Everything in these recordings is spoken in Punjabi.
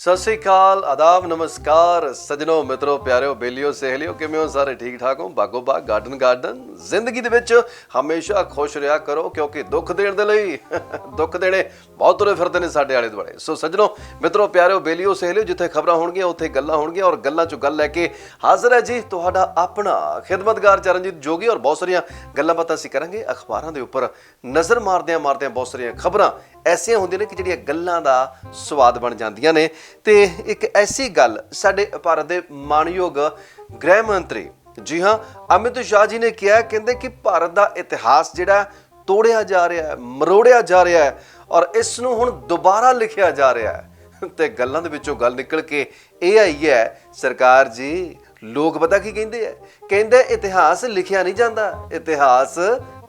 ਸਤਿ ਸ੍ਰੀ ਅਕਾਲ, ਆਦਾਬ, ਨਮਸਕਾਰ। ਸਜਣੋ, ਮਿੱਤਰੋ, ਪਿਆਰਿਓ, ਬੇਲੀਓ, ਸਹੇਲਿਓ, ਕਿਵੇਂ ਹੋ ਸਾਰੇ? ਠੀਕ ਠਾਕ ਹੋ? ਬਾਗੋ ਬਾਗ ਗਾਰਡਨ ਗਾਰਡਨ ਜ਼ਿੰਦਗੀ ਦੇ ਵਿੱਚ ਹਮੇਸ਼ਾ ਖੁਸ਼ ਰਿਹਾ ਕਰੋ, ਕਿਉਂਕਿ ਦੁੱਖ ਦੇਣ ਦੇ ਲਈ ਦੁੱਖ ਦੇਣੇ ਬਹੁਤ ਤੁਰੇ ਫਿਰਦੇ ਨੇ ਸਾਡੇ ਆਲੇ ਦੁਆਲੇ। ਸੋ ਸਜਣੋ, ਮਿੱਤਰੋ, ਪਿਆਰਿਓ, ਬੇਲੀਓ, ਸਹੇਲਿਓ, ਜਿੱਥੇ ਖਬਰਾਂ ਹੋਣਗੀਆਂ, ਉੱਥੇ ਗੱਲਾਂ ਹੋਣਗੀਆਂ ਔਰ ਗੱਲਾਂ ਚੋਂ ਗੱਲ ਲੈ ਕੇ ਹਾਜ਼ਰ ਹੈ ਜੀ ਤੁਹਾਡਾ ਆਪਣਾ ਖਿਦਮਤਗਾਰ ਚਰਨਜੀਤ ਜੋਗੀ ਔਰ ਬਹੁਤ ਸਾਰੀਆਂ ਗੱਲਾਂ ਬਾਤਾਂ ਅਸੀਂ ਕਰਾਂਗੇ। ਅਖਬਾਰਾਂ ਦੇ ਉੱਪਰ ਨਜ਼ਰ ਮਾਰਦਿਆਂ ਮਾਰਦਿਆਂ ਬਹੁਤ ਸਾਰੀਆਂ ਖਬਰਾਂ ਐਸੀਆਂ ਹੁੰਦੀਆਂ ਨੇ ਕਿ ਜਿਹੜੀਆਂ ਗੱਲਾਂ ਦਾ ਸਵਾਦ ਬਣ ਜਾਂਦੀਆਂ ਨੇ। ਤੇ ਇੱਕ ਐਸੀ ਗੱਲ ਸਾਡੇ ਭਾਰਤ ਦੇ ਮਾਨਯੋਗ ਗ੍ਰਹਿ ਮੰਤਰੀ, ਜੀ ਹਾਂ, ਅਮਿਤ ਸ਼ਾਹ ਜੀ ਨੇ ਕਿਹਾ ਕਹਿੰਦੇ ਕਿ ਭਾਰਤ ਦਾ ਇਤਿਹਾਸ ਜਿਹੜਾ ਤੋੜਿਆ ਜਾ ਰਿਹਾ ਹੈ, ਮਰੋੜਿਆ ਜਾ ਰਿਹਾ ਹੈ ਔਰ ਇਸ ਨੂੰ ਹੁਣ ਦੁਬਾਰਾ ਲਿਖਿਆ ਜਾ ਰਿਹਾ ਹੈ ਤੇ ਗੱਲਾਂ ਦੇ ਵਿੱਚੋਂ ਗੱਲ ਨਿਕਲ ਕੇ ਇਹ ਆਈ ਹੈ, ਸਰਕਾਰ ਜੀ, ਲੋਕ ਪਤਾ ਕੀ ਕਹਿੰਦੇ ਆ ਕਹਿੰਦੇ ਇਤਿਹਾਸ ਲਿਖਿਆ ਨਹੀਂ ਜਾਂਦਾ, ਇਤਿਹਾਸ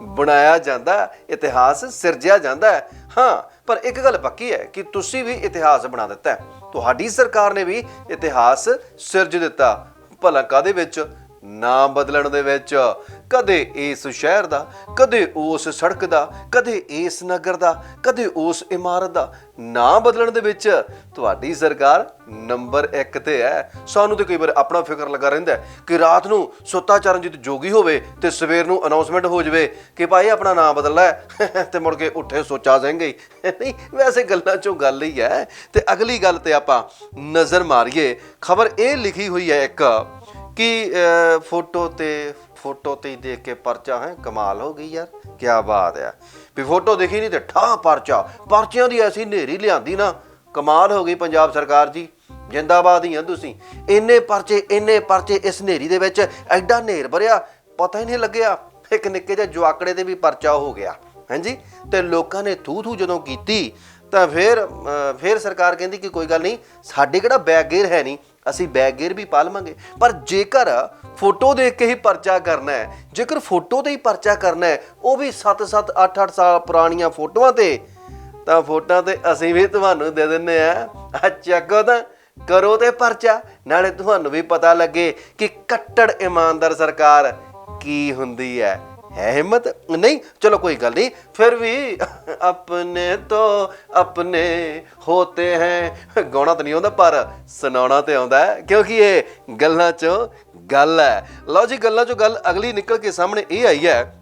ਬਣਾਇਆ ਜਾਂਦਾ, ਇਤਿਹਾਸ ਸਿਰਜਿਆ ਜਾਂਦਾ ਹੈ। ਹਾਂ, ਪਰ ਇੱਕ ਗੱਲ ਪੱਕੀ ਹੈ ਕਿ ਤੁਸੀਂ ਵੀ ਇਤਿਹਾਸ ਬਣਾ ਦਿੱਤਾ ਹੈ। ਤੁਹਾਡੀ ਸਰਕਾਰ ਨੇ ਵੀ ਇਤਿਹਾਸ ਸਿਰਜ ਦਿੱਤਾ। ਭਲਾ ਕਾਦੇ ਵਿੱਚ? ਨਾਮ ਬਦਲਣ ਦੇ ਵਿੱਚ। ਕਦੇ ਇਸ ਸ਼ਹਿਰ ਦਾ, ਕਦੇ ਉਸ ਸੜਕ ਦਾ, ਕਦੇ ਇਸ ਨਗਰ ਦਾ, ਕਦੇ ਉਸ ਇਮਾਰਤ ਦਾ ਨਾਮ ਬਦਲਣ ਦੇ ਵਿੱਚ ਤੁਹਾਡੀ ਸਰਕਾਰ ਨੰਬਰ 1 ਤੇ ਹੈ। ਸਾਨੂੰ ਤੇ ਕਈ ਵਾਰ ਆਪਣਾ ਫਿਕਰ ਲੱਗਾ ਰਹਿੰਦਾ ਕਿ ਰਾਤ ਨੂੰ ਸੁੱਤਾ ਚਰਨਜੀਤ ਜੋਗੀ ਹੋਵੇ ਤੇ ਸਵੇਰ ਨੂੰ ਅਨਾਉਂਸਮੈਂਟ ਹੋ ਜਾਵੇ ਕਿ ਭਾਈ ਆਪਣਾ ਨਾਮ ਬਦਲਣਾ ਹੈ ਤੇ ਮੁੜ ਕੇ ਉੱਠੇ ਸੋਚਾ ਜਾਏਂਗੇ ਹੀ। ਨਹੀਂ, ਵੈਸੇ ਗੱਲਾਂ ਚੋਂ ਗੱਲ ਹੀ ਹੈ। ਤੇ ਅਗਲੀ ਗੱਲ ਤੇ ਆਪਾਂ ਨਜ਼ਰ ਮਾਰੀਏ। ਖਬਰ ਇਹ ਲਿਖੀ ਹੋਈ ਹੈ ਇੱਕ ਕਿ ਫੋਟੋ ਤੇ ਫੋਟੋ ਤੇ ਹੀ ਦੇਖ ਕੇ ਪਰਚਾ ਹੈ? ਕਮਾਲ ਹੋ ਗਈ ਯਾਰ ਕੀ ਬਾਤ ਹੈ। ਵੀ ਫੋਟੋ ਦੇਖੀ ਨਹੀਂ ਤੇ ਠਾ ਪਰਚਾ। ਪਰਚਿਆਂ ਦੀ ਐਸੀ ਨੇਰੀ ਲਿਆਂਦੀ ਨਾ, ਕਮਾਲ ਹੋ ਗਈ ਪੰਜਾਬ ਸਰਕਾਰ ਜੀ। ਜਿੰਦਾਬਾਦ ਹੀ ਆ ਤੁਸੀਂ। ਇੰਨੇ ਪਰਚੇ ਇੰਨੇ ਪਰਚੇ ਇਸ ਨੇਰੀ ਦੇ ਵਿੱਚ, ਐਡਾ ਨੇਰ ਭਰਿਆ, ਪਤਾ ਹੀ ਨਹੀਂ ਲੱਗਿਆ, ਇੱਕ ਨਿੱਕੇ ਜਿਹੇ ਜਵਾਕੜੇ ਤੇ ਵੀ ਪਰਚਾ ਹੋ ਗਿਆ। ਹਾਂਜੀ? ਤੇ ਲੋਕਾਂ ਨੇ ਥੂ ਥੂ ਜਦੋਂ ਕੀਤੀ, ਤਾਂ ਫਿਰ ਫਿਰ ਸਰਕਾਰ ਕਹਿੰਦੀ ਕਿ ਕੋਈ ਗੱਲ ਨਹੀਂ, ਸਾਡੇ ਕਿਹੜਾ ਬੈਗ ਗੇਅਰ ਹੈ ਨਹੀਂ? ਅਸੀਂ ਬੈਗ ਗੇਅਰ ਵੀ ਪਾ ਲਵਾਂਗੇ। ਪਰ ਜੇਕਰ ਫੋਟੋ ਦੇਖ ਕੇ ਹੀ ਪਰਚਾ ਕਰਨਾ ਹੈ, ਜੇਕਰ ਫੋਟੋ ਤੇ ਹੀ ਪਰਚਾ ਕਰਨਾ ਹੈ, ਉਹ ਵੀ 7-7 8-8 ਸਾਲ ਪੁਰਾਣੀਆਂ ਫੋਟੋਆਂ ਤੇ, ਤਾਂ ਫੋਟੋਆਂ ਤੇ ਅਸੀਂ ਵੀ ਤੁਹਾਨੂੰ ਦੇ ਦਿੰਨੇ ਆ ਆ ਚੱਕੋ ਤਾਂ ਕਰੋ ਤੇ ਪਰਚਾ, ਨਾਲੇ ਤੁਹਾਨੂੰ ਵੀ ਪਤਾ ਲੱਗੇ ਕਿ ਕੱਟੜ ਇਮਾਨਦਾਰ ਸਰਕਾਰ ਕੀ ਹੁੰਦੀ ਹੈ। ਹੈ ਹਿੰਮਤ? ਨਹੀਂ, ਚਲੋ ਕੋਈ ਗੱਲ ਨਹੀਂ। ਫਿਰ ਵੀ ਆਪਣੇ ਤੋਂ ਆਪਣੇ ਹੋਤੇ ਹੈ। ਗਾਉਣਾ ਤਾਂ ਨਹੀਂ ਆਉਂਦਾ, ਪਰ ਸੁਣਾਉਣਾ ਤੇ ਆਉਂਦਾ ਹੈ। ਕਿਉਂਕਿ ਇਹ ਗੱਲਾਂ ਚੋਂ ਗੱਲ ਹੈ। ਲਓ ਜੀ, ਗੱਲਾਂ ਚੋਂ ਗੱਲ ਅਗਲੀ ਨਿਕਲ ਕੇ ਸਾਹਮਣੇ ਇਹ ਆਈ ਹੈ।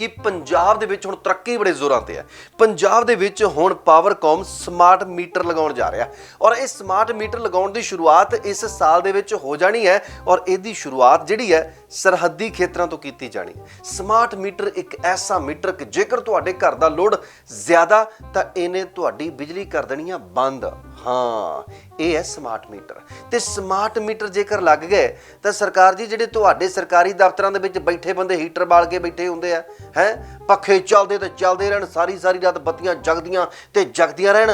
ਕਿ ਪੰਜਾਬ ਦੇ ਵਿੱਚ ਹੁਣ ਤਰੱਕੀ ਬੜੇ ਜ਼ੋਰਾਂ ਤੇ ਹੈ ਪੰਜਾਬ ਦੇ ਵਿੱਚ ਹੁਣ ਪਾਵਰਕਾਮ ਸਮਾਰਟ ਮੀਟਰ ਲਗਾਉਣ ਜਾ ਰਿਹਾ। ਔਰ ਇਹ ਸਮਾਰਟ ਮੀਟਰ ਲਗਾਉਣ ਦੀ ਸ਼ੁਰੂਆਤ ਇਸ ਸਾਲ ਦੇ ਵਿੱਚ ਹੋ ਜਾਣੀ ਹੈ ਔਰ ਇਹਦੀ ਸ਼ੁਰੂਆਤ ਜਿਹੜੀ ਹੈ ਸਰਹੱਦੀ ਖੇਤਰਾਂ ਤੋਂ ਕੀਤੀ ਜਾਣੀ ਸਮਾਰਟ ਮੀਟਰ ਇੱਕ ਐਸਾ ਮੀਟਰ ਕਿ ਜੇਕਰ ਤੁਹਾਡੇ ਘਰ ਦਾ ਲੋਡ ਜ਼ਿਆਦਾ ਤਾਂ ਇਹਨੇ ਤੁਹਾਡੀ ਬਿਜਲੀ ਕਰ ਦੇਣੀ ਆ ਬੰਦ। ਹਾਂ, ਇਹ ਹੈ ਸਮਾਰਟ ਮੀਟਰ ਤੇ ਸਮਾਰਟ ਮੀਟਰ ਜੇਕਰ ਲੱਗ ਗਏ, ਤਾਂ ਸਰਕਾਰ ਜੀ ਜਿਹੜੇ ਤੁਹਾਡੇ ਸਰਕਾਰੀ ਦਫ਼ਤਰਾਂ ਦੇ ਵਿੱਚ ਬੈਠੇ ਬੰਦੇ ਹੀਟਰ ਬਾਲ ਕੇ ਬੈਠੇ ਹੁੰਦੇ ਆ, ਹੈ? ਪੱਖੇ ਚੱਲਦੇ ਤੇ ਚੱਲਦੇ ਰਹਿਣ, ਸਾਰੀ ਸਾਰੀ ਰਾਤ ਬੱਤੀਆਂ ਜਗਦੀਆਂ ਤੇ ਜਗਦੀਆਂ ਰਹਿਣ।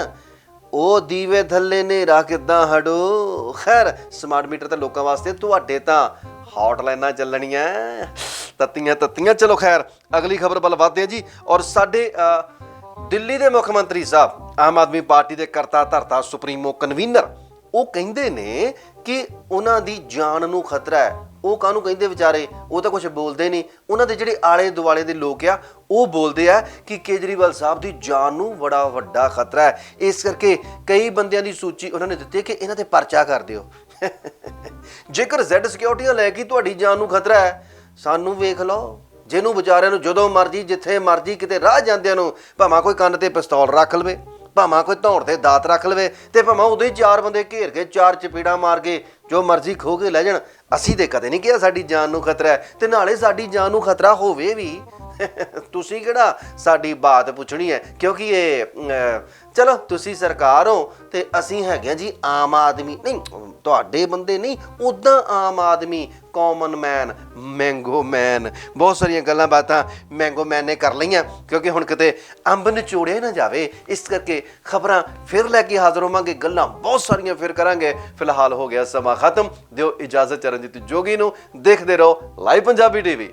ਉਹ ਦੀਵੇ ਥੱਲੇ ਨੇਰਾ ਕਿੱਦਾਂ ਹੜੋ ਖੈਰ ਸਮਾਰਟ ਮੀਟਰ ਤਾਂ ਲੋਕਾਂ ਵਾਸਤੇ ਤੁਹਾਡੇ ਤਾਂ ਹੌਟਲਾਈਨਾਂ ਚੱਲਣੀਆਂ। ਤੱਤੀਆਂ ਤੱਤੀਆਂ, ਚਲੋ ਖੈਰ, ਅਗਲੀ ਖਬਰ ਵੱਲ ਵਧਦੇ ਹਾਂ ਜੀ। ਔਰ ਸਾਡੇ ਦਿੱਲੀ ਦੇ ਮੁੱਖ ਮੰਤਰੀ ਸਾਹਿਬ, ਆਮ ਆਦਮੀ ਪਾਰਟੀ ਦੇ ਕਰਤਾ ਧਰਤਾ ਸੁਪਰੀਮੋ ਕਨਵੀਨਰ, ਉਹ ਕਹਿੰਦੇ ਨੇ ਕਿ ਉਹਨਾਂ ਦੀ ਜਾਨ ਨੂੰ ਖਤਰਾ ਹੈ। ਉਹ ਕਾਹਨੂੰ ਕਹਿੰਦੇ ਵਿਚਾਰੇ? ਉਹ ਤਾਂ ਕੁਝ ਬੋਲਦੇ ਨਹੀਂ। ਉਹਨਾਂ ਦੇ ਜਿਹੜੇ ਆਲੇ ਦੁਆਲੇ ਦੇ ਲੋਕ ਆ, ਉਹ ਬੋਲਦੇ ਆ ਕਿ ਕੇਜਰੀਵਾਲ ਸਾਹਿਬ ਦੀ ਜਾਨ ਨੂੰ ਬੜਾ ਵੱਡਾ ਖਤਰਾ ਹੈ। ਇਸ ਕਰਕੇ ਕਈ ਬੰਦਿਆਂ ਦੀ ਸੂਚੀ ਉਹਨਾਂ ਨੇ ਦਿੱਤੀ ਕਿ ਇਹਨਾਂ ਤੇ ਪਰਚਾ ਕਰ ਦਿਓ। ਜੇਕਰ ਜ਼ੈਡ ਸਿਕਿਉਰਿਟੀਆਂ ਲੈ ਕੇ ਤੁਹਾਡੀ ਜਾਨ ਨੂੰ ਖਤਰਾ ਹੈ, ਸਾਨੂੰ ਵੇਖ ਲਓ। ਜਿਹਨੂੰ ਵਿਚਾਰਿਆਂ ਨੂੰ ਜਦੋਂ ਮਰਜ਼ੀ, ਜਿੱਥੇ ਮਰਜ਼ੀ ਕਿਤੇ ਰਾਹ ਜਾਂਦਿਆਂ ਨੂੰ ਭਾਵੇਂ ਕੋਈ ਕੰਨ ਤੇ ਪਿਸਤੌਲ ਰੱਖ ਲਵੇ, ਭਾਵੇਂ ਕੋਈ ਧੌਣ ਤੇ ਦਾਤ ਰੱਖ ਲਵੇ ਤੇ ਭਾਵੇਂ ਉਦੋਂ ਹੀ ਚਾਰ ਬੰਦੇ ਘੇਰ ਕੇ ਚਾਰ ਚਪੀੜਾ ਮਾਰ ਕੇ ਜੋ ਮਰਜ਼ੀ ਖੋ ਕੇ ਲੈ ਜਾਣ, ਅਸੀਂ ਤੇ ਕਦੇ ਨਹੀਂ ਕਿਹਾ ਸਾਡੀ ਜਾਨ ਨੂੰ ਖਤਰਾ ਹੈ। ਤੇ ਨਾਲੇ ਸਾਡੀ ਜਾਨ ਨੂੰ ਖਤਰਾ ਹੋਵੇ ਵੀ, ਤੁਸੀਂ ਕਿਹੜਾ ਸਾਡੀ ਬਾਤ ਪੁੱਛਣੀ ਹੈ? ਕਿਉਂਕਿ ਇਹ ਚਲੋ ਤੁਸੀਂ ਸਰਕਾਰ ਹੋ ਤੇ ਅਸੀਂ ਹੈਗੇ ਹਾਂ ਜੀ ਆਮ ਆਦਮੀ। ਨਹੀਂ, ਤੁਹਾਡੇ ਬੰਦੇ ਨਹੀਂ ਉਦਾਂ ਆਮ ਆਦਮੀ ਕਾਮਨ ਮੈਨ ਮੈਂਗੋ ਮੈਨ ਬਹੁਤ ਸਾਰੀਆਂ ਗੱਲਾਂ ਬਾਤਾਂ ਮੈਂਗੋ ਮੈਨ ਨੇ ਕਰ ਲਈਆਂ, ਕਿਉਂਕਿ ਹੁਣ ਕਿਤੇ ਅੰਬ ਨਿਚੋੜਿਆ ਨਾ ਜਾਵੇ, ਇਸ ਕਰਕੇ ਖਬਰਾਂ ਫਿਰ ਲੈ ਕੇ ਹਾਜ਼ਰ ਹੋਵਾਂਗੇ, ਗੱਲਾਂ ਬਹੁਤ ਸਾਰੀਆਂ ਫਿਰ ਕਰਾਂਗੇ। ਫਿਲਹਾਲ ਹੋ ਗਿਆ ਸਮਾਂ ਖਤਮ, ਦਿਓ ਇਜਾਜ਼ਤ ਚਰਨਜੀਤ ਜੋਗੀ ਨੂੰ, ਦੇਖਦੇ ਰਹੋ ਲਾਈਵ ਪੰਜਾਬੀ ਟੀਵੀ।